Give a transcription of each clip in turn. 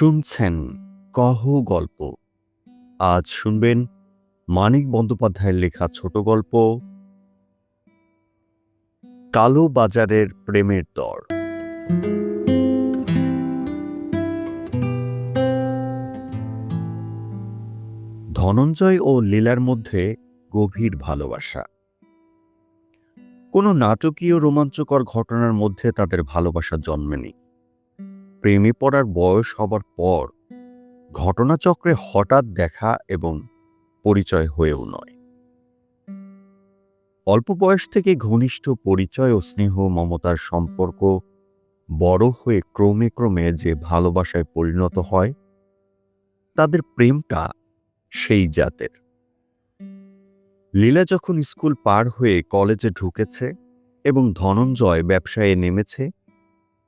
শুনছেন কহ গল্প। আজ শুনবেন মানিক বন্দ্যোপাধ্যায়ের লেখা ছোট গল্প, কালো বাজারের প্রেমের দর। ধনঞ্জয় ও লীলার মধ্যে গভীর ভালোবাসা। কোনো নাটকীয় রোমাঞ্চকর ঘটনার মধ্যে তাদের ভালোবাসা জন্মেনি প্রেমে পড়ার বয়স হবার পর ঘটনাচক্রে হঠাৎ দেখা এবং পরিচয় হয়েও নয়। অল্প বয়স থেকে ঘনিষ্ঠ পরিচয় ও স্নেহ মমতার সম্পর্ক বড় হয়ে ক্রমে ক্রমে যে ভালোবাসায় পরিণত হয়, তাদের প্রেমটা সেই জাতের। লীলা যখন স্কুল পার হয়ে কলেজে ঢুকেছে এবং ধনঞ্জয় ব্যবসায়ে নেমেছে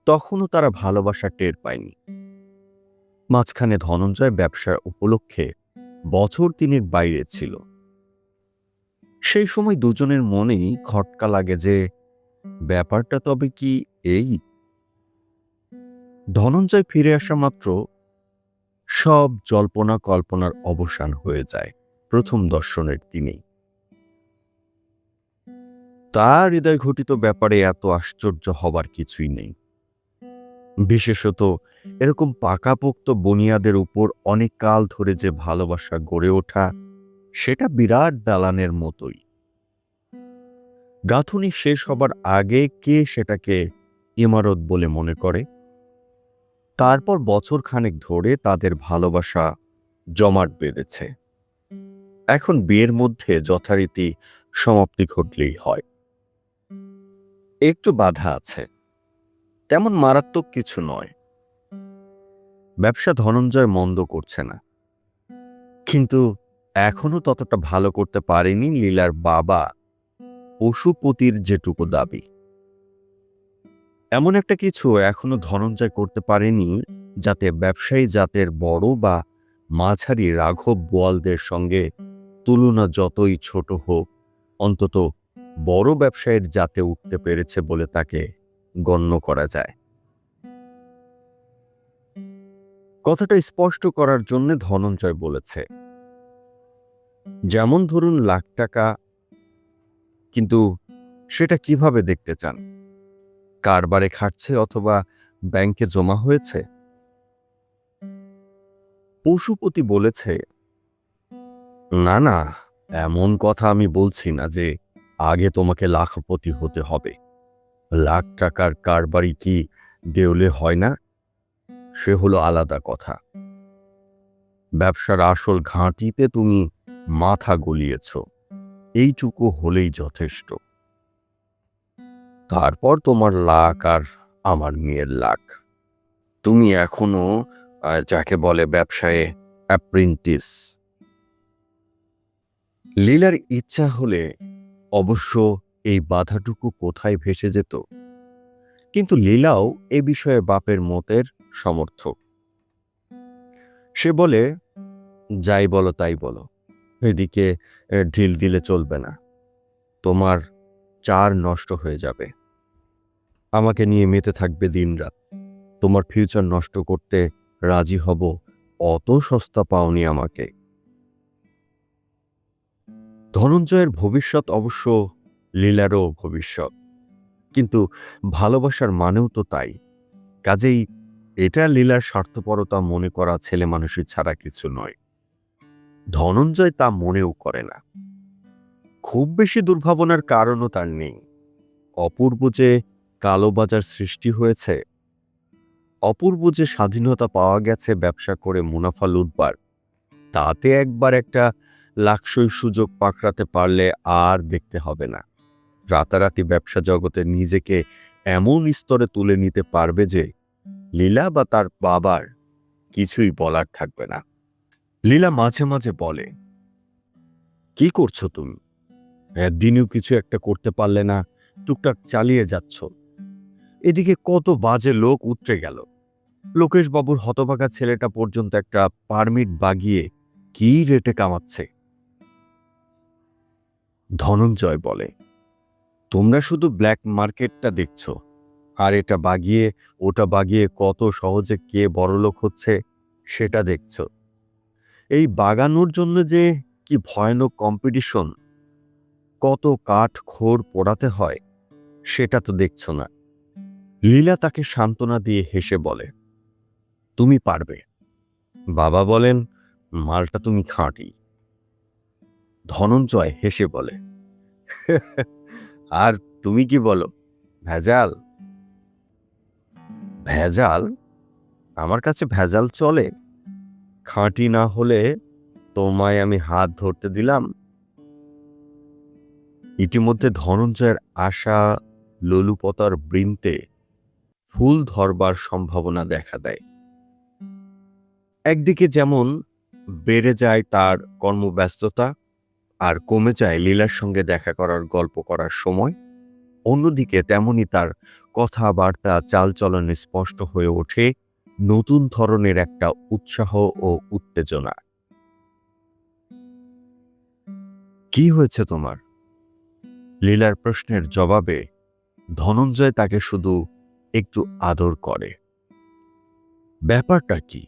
তখনও তারা ভালোবাসা টের পায়নি। মাঝখানে ধনঞ্জয় ব্যবসার উপলক্ষে বছর তিনের বাইরে ছিল। সেই সময় দুজনের মনেই খটকা লাগে যে, ব্যাপারটা তবে কি এই? ধনঞ্জয় ফিরে আসা মাত্র সব জল্পনা কল্পনার অবসান হয়ে যায় প্রথম দর্শনের দিনেই। তার হৃদয় ঘটিত ব্যাপারে এত আশ্চর্য হবার কিছুই নেই। বিশেষত এরকম পাকাপোক্ত বনিয়াদের উপর অনেক কাল ধরে যে ভালোবাসা গড়ে ওঠা, সেটা বিরাট দালানের মতোই। গাঁথুনি শেষ হবার আগে কে সেটাকে ইমারত বলে মনে করে? তারপর বছর খানেক ধরে তাদের ভালোবাসা জমাট বেঁধেছে। এখন বিয়ের মধ্যে যথারীতি সমাপ্তি ঘটলেই হয়। একটু বাধা আছে। তেমন মারাত্মক কিছু নয়। ব্যবসা ধনঞ্জয় মন্দ করছে না। কিন্তু এখনও ততটা ভালো করতে পারেনি লীলার বাবা পশুপতির যেটুকু দাবি। এমন একটা কিছু এখনও ধনঞ্জয় করতে পারেনি যাতে ব্যবসায়ী জাতের বড় বা মাঝারি রাঘব বোয়ালদের সঙ্গে তুলনা যতই ছোট হোক, অন্তত বড় ব্যবসায়ীর জাতে উঠতে পেরেছে বলে তাকে গণ্য করা যায়। কথাটা স্পষ্ট করার জন্য ধনঞ্জয় বলেছে, যেমন ধরুন লাখ টাকা, কিন্তু সেটা কীভাবে দেখতে চান? কারবারে খাটছে অথবা ব্যাংকে জমা হয়েছে? পশুপতি বলেছে, না না, এমন কথা আমি বলছি না যে আগে তোমাকে লাখপতি হতে হবে। লাখ টাকার কারবারি কি দেউলে হয় না? সে হলো আলাদা কথা। ব্যবসার আসল ঘাঁটিতে তুমি মাথা গলিয়েছ। এইটুকু হলেই যথেষ্ট। তারপর তোমার লাখ আর আমার মেয়ের লাখ। তুমি এখনও যাকে বলে ব্যবসায়ে অ্যাপ্রেন্টিস। লীলার ইচ্ছা হলে অবশ্য এই বাধাটুকু কোথায় ভেসে যেত? কিন্তু লীলাও এ বিষয়ে বাপের মতের সমর্থক। সে বলে, যাই বলো, তাই বলো। এদিকে ঢিল দিলে চলবে না। তোমার চার নষ্ট হয়ে যাবে। আমাকে নিয়ে মেতে থাকবে দিনরাত। তোমার ফিউচার নষ্ট করতে রাজি হব অত সস্তা পাওনি আমাকে। ধনঞ্জয়ের ভবিষ্যৎ অবশ্য লীলারও ভবিষ্যৎ। কিন্তু ভালোবাসার মানেও তো তাই। কাজেই এটা লীলার স্বার্থপরতা মনে করা ছেলে মানুষের ছাড়া কিছু নয়। ধনঞ্জয় তা মনেও করে না। খুব বেশি দুর্ভাবনার কারণও তার নেই। অপূর্ব যে কালোবাজার সৃষ্টি হয়েছে, অপূর্ব যে স্বাধীনতা পাওয়া গেছে ব্যবসা করে মুনাফা লুটবার, তাতে একবার একটা লাক্সই সুযোগ পাকড়াতে পারলে আর দেখতে হবে না। রাতারাতি ব্যবসা জগতে নিজেকে এমন স্তরে তুলে নিতে পারবে যে লীলা বা তার বাবার কিছুই বলার থাকবে না। লীলা মাঝে মাঝে বলে, কি করছ তুমি? একদিনেও কিছু একটা করতে পারলে না, টুকটাক চালিয়ে যাচ্ছ। এদিকে কত বাজে লোক উতরে গেল। লোকেশ বাবুর হতভাগা ছেলেটা পর্যন্ত একটা পারমিট বাগিয়ে কি রেটে কামাচ্ছে? ধনঞ্জয় বলে তোমরা শুধু ব্ল্যাক মার্কেটটা দেখছ। আর এটা বাগিয়ে, ওটা বাগিয়ে কত সহজে কে বড়লোক হচ্ছে সেটা দেখছ। এই বাগানোর জন্য যে কি ভয়ানক কম্পিটিশন কত কাঠ খোর পোড়াতে হয়, সেটা তো দেখছ না। লীলা তাকে সান্ত্বনা দিয়ে হেসে বলে, তুমি পারবে। বাবা বলেন, মালটা তুমি খাঁটি। ধনঞ্জয় হেসে বলে আর তুমি কি বলো? ভেজাল? ভেজাল? আমার কাছে ভেজাল চলে। খাঁটি না হলে তোমায় আমি হাত ধরতে দিলাম। ইতিমধ্যে ধনঞ্জয়ের আশা ললুপতার বৃন্তে ফুল ধরবার সম্ভাবনা দেখা দেয়। একদিকে যেমন বেড়ে যায় তার কর্মব্যস্ততা আর কমে যায় লীলার সঙ্গে দেখা করার, গল্প করার সময়। অন্যদিকে তেমনি তার কথাবার্তা, চালচলনে স্পষ্ট হয়ে ওঠে নতুন ধরনের একটা উৎসাহ ও উত্তেজনা। কি হয়েছে তোমার? লীলার প্রশ্নের জবাবে ধনঞ্জয় তাকে শুধু একটু আদর করে। ব্যাপারটা কি?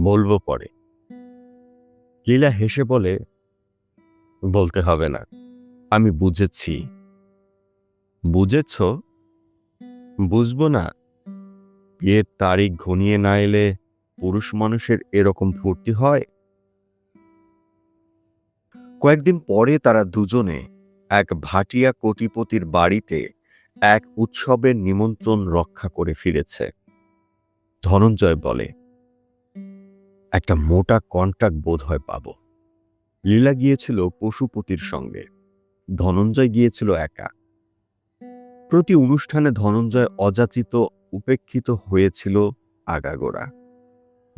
বলব পরে। লীলা হেসে বলে, বলতে হবে না, আমি বুঝেছি। বুঝেছ? বুঝব না। বিয়ের তারিখ ঘনিয়ে না এলে পুরুষ মানুষের এরকম ফুর্তি হয়? কয়েকদিন পরে তারা দুজনে এক ভাটিয়া কোটিপতির বাড়িতে এক উৎসবের নিমন্ত্রণ রক্ষা করে ফিরেছে। ধনঞ্জয় বলে একটা মোটা কন্ট্রাক্ট বোধ হয় পাব। লীলা গিয়েছিল পশুপতির সঙ্গে। ধনঞ্জয় গিয়েছিল একা। প্রতি অনুষ্ঠানে ধনঞ্জয় অযাচিত উপেক্ষিত হয়েছিল আগাগোড়া।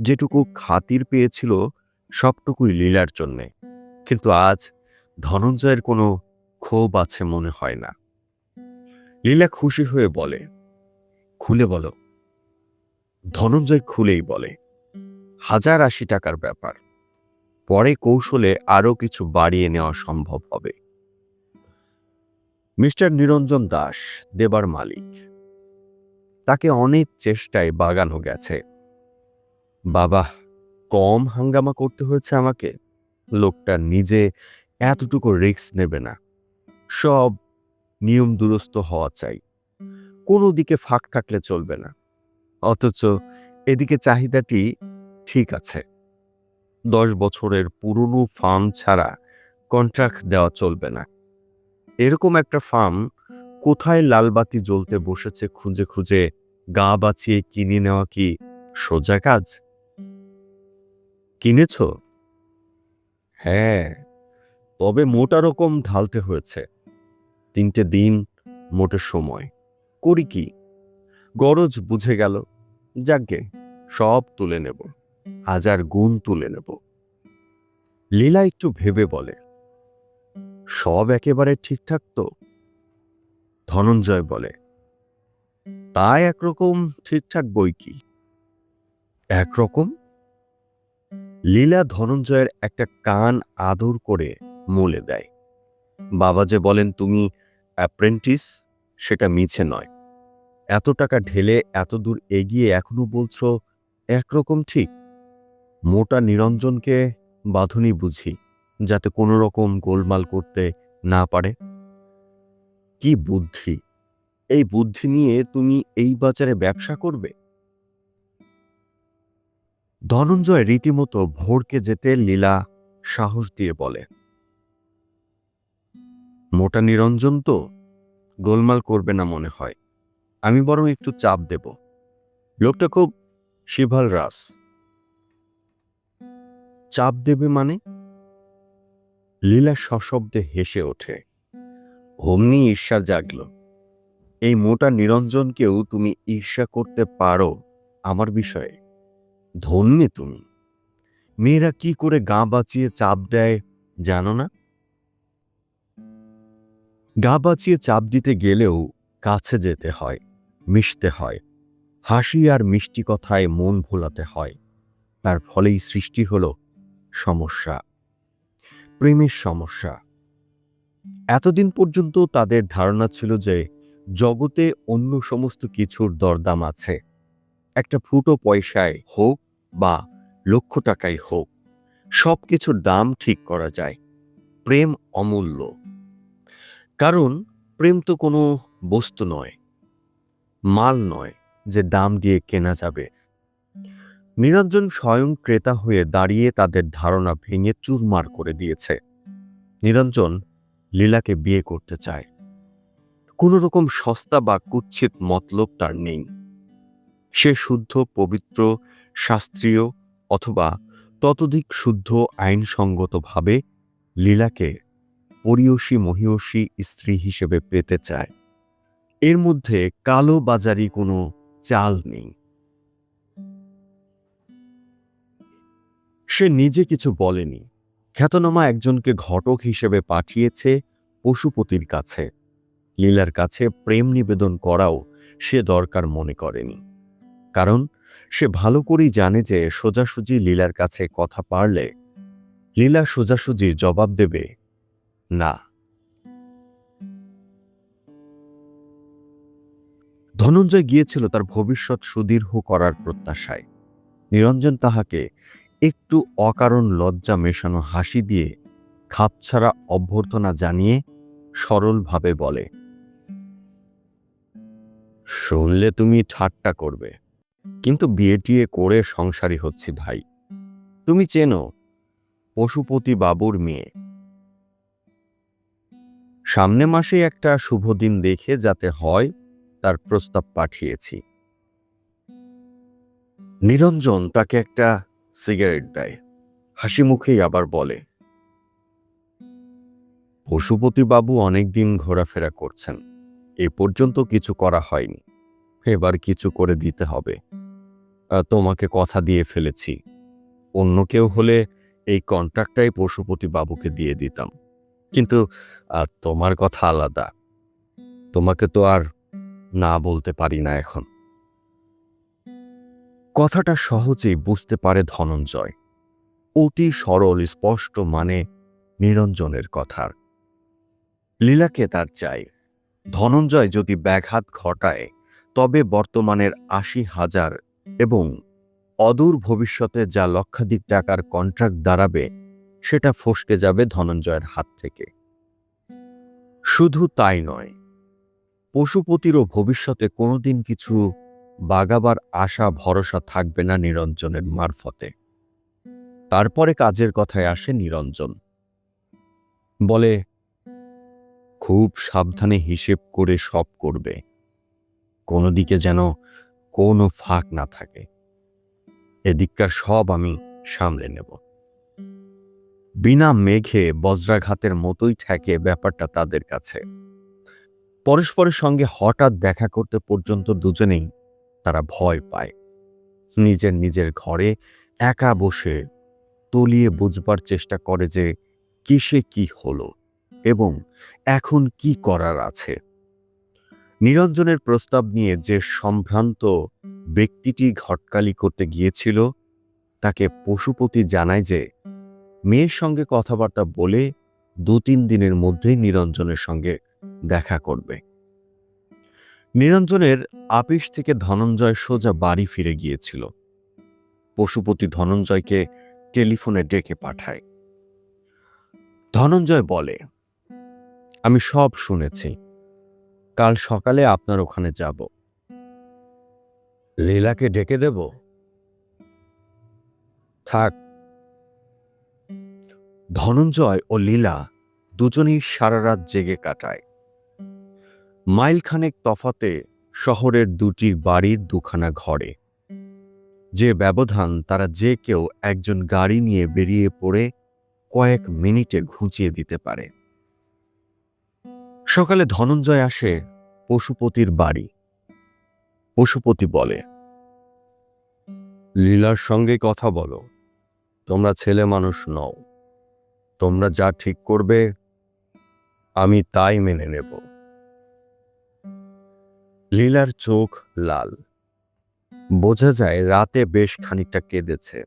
যেটুকু খাতির পেয়েছিল সবটুকুই লীলার জন্যে। কিন্তু আজ ধনঞ্জয়ের কোনো ক্ষোভ আছে মনে হয় না। লীলা খুশি হয়ে বলে খুলে বলো। ধনঞ্জয় খুলেই বলে হাজার আশি টাকার ব্যাপার। পরে কৌশলে আরও কিছু বাড়িয়ে নেওয়া সম্ভব হবে। মিস্টার নিরঞ্জন দাস, দেবার মালিক। তাকে অনেক চেষ্টায় বাগানো গেছে। বাবা, কম হাঙ্গামা করতে হয়েছে আমাকে। লোকটা নিজে এতটুকু রিস্ক নেবে না। সব নিয়ম দুরস্ত হওয়া চাই। কোনো দিকে ফাঁক থাকলে চলবে না। অথচ এদিকে চাহিদাটি ঠিক আছে। দশ বছরের পুরনো ফার্ম ছাড়া কন্ট্রাক্ট দেওয়া চলবে না। এরকম একটা ফার্ম কোথায় লালবাতি জ্বলতে বসেছে খুঁজে খুঁজে গা বাঁচিয়ে কিনে নেওয়া কি সোজা কাজ? কিনেছ? হ্যাঁ তবে মোটা রকম ঢালতে হয়েছে। তিনটে দিন, মোটে সময়। করি কি? গরজ বুঝে গেল, যাকে সব তুলে নেব। হাজার গুণ তুলে নেব। লীলা একটু ভেবে বলে, সব একেবারে ঠিকঠাক তো? ধনঞ্জয় বলে, তা একরকম ঠিকঠাক বই কি? একরকম? লীলা ধনঞ্জয়ের একটা কান আদর করে মলে দেয়। বাবা যে বলেন, তুমি অ্যাপ্রেন্টিস, সেটা মিছে নয়। এত টাকা ঢেলে এত দূর এগিয়ে এখনও বলছো একরকম ঠিক। মোটা নিরঞ্জনকে বাঁধুনি বুঝি, যাতে কোনো রকম গোলমাল করতে না পারে। কি বুদ্ধি? এই বুদ্ধি নিয়ে তুমি এই বাজারে ব্যবসা করবে? ধনঞ্জয় রীতিমতো ভোরকে যেতে লীলা সাহস দিয়ে বলে, মোটা নিরঞ্জন তো গোলমাল করবে না মনে হয়। আমি বরং একটু চাপ দেব। লোকটা খুব শিভাল রাস। চাপ দেবে মানে? লীলা সশব্দে হেসে ওঠে। অমনি ঈর্ষা জাগল। এই মোটা নিরঞ্জনকেও তুমি ঈর্ষা করতে পারো আমার বিষয়ে। ধন্যে তুমি। মেয়েরা কি করে গা বাঁচিয়ে চাপ দেয় জানো না? গা বাঁচিয়ে চাপ দিতে গেলেও কাছে যেতে হয়, মিশতে হয়। হাসি আর মিষ্টি কথায় মন ভোলাতে হয়। তার ফলেই সৃষ্টি হল সমস্যা, প্রেমের সমস্যা। এতদিন পর্যন্ত তাদের ধারণা ছিল যে জগতে অন্য সমস্ত কিছুর দরদাম আছে। একটা ফুটো পয়সায় হোক বা লক্ষ টাকাই হোক সব কিছুর দাম ঠিক করা যায়। প্রেম অমূল্য। কারণ প্রেম তো কোনো বস্তু নয়, মাল নয় যে দাম দিয়ে কেনা যাবে। নিরঞ্জন স্বয়ং ক্রেতা হয়ে দাঁড়িয়ে তাদের ধারণা ভেঙে চুরমার করে দিয়েছে। নিরঞ্জন লীলাকে বিয়ে করতে চায়। কোনো রকম সস্তা বা কুচ্ছিত মতলব তার নেই। সে শুদ্ধ, পবিত্র, শাস্ত্রীয় অথবা ততোধিক শুদ্ধ, আইনসঙ্গতভাবে লীলাকে পরিয়সী, মহিয়সী স্ত্রী হিসেবে পেতে চায়। এর মধ্যে কালো বাজারি কোনো চাল নেই। সে নিজে কিছু বলেনি। খ্যাতনামা একজনকে ঘটক হিসেবে পাঠিয়েছে পশুপতির কাছে। লীলার কাছে প্রেম নিবেদন করাও সে দরকার মনে করেনি। কারণ সে ভালো করেই জানে যে সোজাসুজি লীলার কাছে কথা পারলে লীলা সোজাসুজি জবাব দেবে, না। ধনঞ্জয় গিয়েছিল তার ভবিষ্যৎ সুদীর্ঘ করার প্রত্যাশায়। নিরঞ্জন তাহাকে একটু অকারণ লজ্জা মেশানো হাসি দিয়ে খাপছাড়া অভ্যর্থনা জানিয়ে সরলভাবে বলে, শুনলে তুমি ঠাট্টা করবে, কিন্তু বিয়ে টিয়ে করে সংসারী হচ্ছি ভাই। তুমি চেনো, পশুপতি বাবুর মেয়ে। সামনে মাসে একটা শুভ দিন দেখে যাতে হয়, তার প্রস্তাব পাঠিয়েছি। নিরঞ্জন তাকে একটা সিগারেট দেয়। হাসি মুখেই আবার বলে পশুপতিবাবু অনেকদিন ঘোরাফেরা করছেন। এ পর্যন্ত কিছু করা হয়নি। এবার কিছু করে দিতে হবে। তোমাকে কথা দিয়ে ফেলেছি। অন্য কেউ হলে এই কন্ট্রাক্টটাই পশুপতি বাবুকে দিয়ে দিতাম। কিন্তু তোমার কথা আলাদা। তোমাকে তো আর না বলতে পারি না এখন। কথাটা সহজেই বুঝতে পারে ধনঞ্জয়। অতি সরল, স্পষ্ট মানে নিরঞ্জনের কথার। লীলাকে তার চাই। ধনঞ্জয় যদি ব্যাঘাত ঘটায়, তবে বর্তমানের আশি হাজার এবং অদূর ভবিষ্যতে যা লক্ষাধিক টাকার কন্ট্রাক্ট দাঁড়াবে, সেটা ফসকে যাবে ধনঞ্জয়ের হাত থেকে। শুধু তাই নয়, পশুপতিরও ভবিষ্যতে কোনোদিন কিছু বাগাবার আশা, ভরসা থাকবে না নিরঞ্জনের মারফতে। তারপরে কাজের কথায় আসে নিরঞ্জন। বলে, খুব সাবধানে হিসেব করে সব করবে। কোনো দিকে যেন কোনো ফাঁক না থাকে। এদিককার সব আমি সামলে নেব। বিনা মেঘে বজ্রাঘাতের মতোই ঠেকে ব্যাপারটা তাদের কাছে। পরস্পরের সঙ্গে হঠাৎ দেখা করতে পর্যন্ত দুজনেই তারা ভয় পায়। নিজের নিজের ঘরে একা বসে তলিয়ে বুঝবার চেষ্টা করে যে কিসে কি হলো এবং এখন কি করার আছে। নিরঞ্জনের প্রস্তাব নিয়ে যে সম্ভ্রান্ত ব্যক্তিটি ঘটকালি করতে গিয়েছিল, তাকে পশুপতি জানায় যে মেয়ের সঙ্গে কথাবার্তা বলে দু তিন দিনের মধ্যেই নিরঞ্জনের সঙ্গে দেখা করবে। নিরঞ্জনের আপিস থেকে ধনঞ্জয় সোজা বাড়ি ফিরে গিয়েছিল। পশুপতি ধনঞ্জয়কে টেলিফোনে ডেকে পাঠায়। ধনঞ্জয় বলে, আমি সব শুনেছি। কাল সকালে আপনার ওখানে যাব। লীলাকে ডেকে দেব? থাক। ধনঞ্জয় ও লীলা দুজনেই সারা রাত জেগে কাটায়। মাইলখানেক তফাতে শহরের দুটি বাড়ির দুখানা ঘরে। যে ব্যবধান তারা যে কেউ একজন গাড়ি নিয়ে বেরিয়ে পড়ে কয়েক মিনিটে ঘুঁচিয়ে দিতে পারে। সকালে ধনঞ্জয় আসে পশুপতির বাড়ি। পশুপতি বলে, লীলার সঙ্গে কথা বলো। তোমরা ছেলে মানুষ নও। তোমরা যা ঠিক করবে, আমি তাই মেনে নেব। লীলার চোখ লাল। বোঝা যায় রাতে বেশ খানিকটা কেঁদেছে।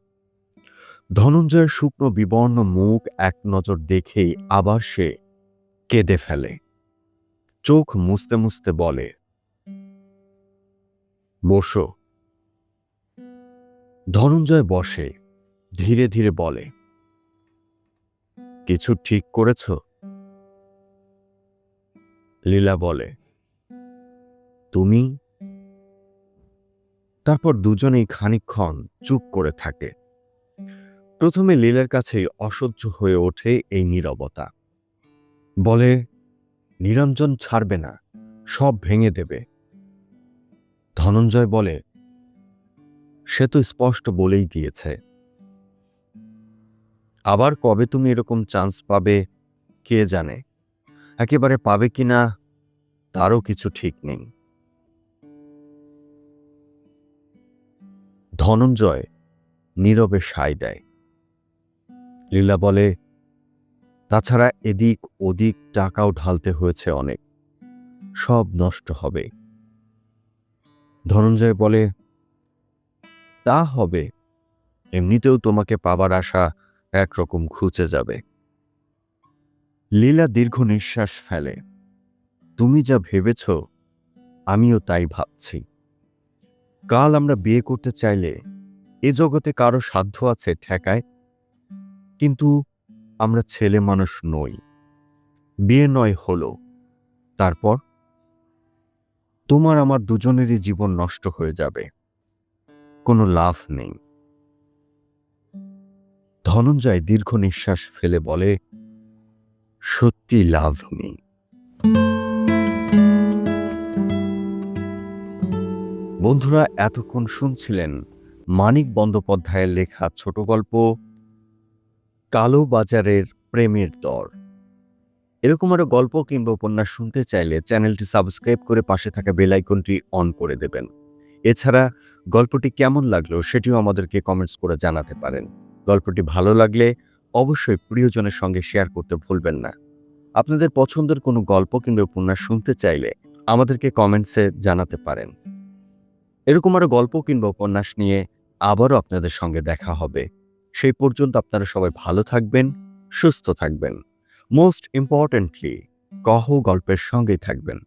ধনঞ্জয়ের শুকনো বিবর্ণ মুখ এক নজর দেখেই আবার সে কেঁদে ফেলে। চোখ মুছতে মুছতে বলে, বসো। ধনঞ্জয় বসে, ধীরে ধীরে বলে, কিছু ঠিক করেছ? লীলা বলে তুমি? তারপর দুজনেই খানিকক্ষণ চুপ করে থাকে। প্রথমে লীলার কাছেই অসহ্য হয়ে ওঠে এই নীরবতা। বলে, নিরঞ্জন ছাড়বে না, সব ভেঙে দেবে। ধনঞ্জয় বলে, সে তো স্পষ্ট বলেই দিয়েছে। আবার কবে তুমি এরকম চান্স পাবে, কে জানে? একেবারে পাবে কিনা, তারও কিছু ঠিক নেই। ধনঞ্জয় নীরবে সায় দেয়। লীলা বলে, তাছাড়া এদিক ওদিক টাকাও ঢালতে হয়েছে অনেক। সব নষ্ট হবে। ধনঞ্জয় বলে, তা হবে। এমনিতেও তোমাকে পাবার আশা একরকম খুঁচে যাবে। লীলা দীর্ঘ নিঃশ্বাস ফেলে, তুমি যা ভেবেছ, আমিও তাই ভাবছি। কাল আমরা বিয়ে করতে চাইলে এ জগতে কারও সাধ্য আছে ঠেকায়? কিন্তু আমরা ছেলে মানুষ নই। বিয়ে নয় হলো। তারপর? তোমার আমার দুজনেরই জীবন নষ্ট হয়ে যাবে। কোনো লাভ নেই। ধনঞ্জয় দীর্ঘ নিঃশ্বাস ফেলে বলে, সত্যি লাভ নেই। বন্ধুরা, এতক্ষণ শুনছিলেন মানিক বন্দ্যোপাধ্যায়ের লেখা ছোট গল্প, কালো বাজারের প্রেমের দর। এরকম আরও গল্প কিংবা উপন্যাস শুনতে চাইলে চ্যানেলটি সাবস্ক্রাইব করে পাশে থাকা বেল আইকনটি অন করে দেবেন। এছাড়া, গল্পটি কেমন লাগল সেটিও আমাদেরকে কমেন্টস করে জানাতে পারেন। গল্পটি ভালো লাগলে অবশ্যই প্রিয়জনের সঙ্গে শেয়ার করতে ভুলবেন না। আপনাদের পছন্দের কোনো গল্প কিংবা উপন্যাস শুনতে চাইলে আমাদেরকে কমেন্টসে জানাতে পারেন। এরকম আরও গল্প কিংবা উপন্যাস নিয়ে আবারও আপনাদের সঙ্গে দেখা হবে। সেই পর্যন্ত আপনারা সবাই ভালো থাকবেন, সুস্থ থাকবেন। মোস্ট ইম্পর্টেন্টলি কহ গল্পের সঙ্গেই থাকবেন।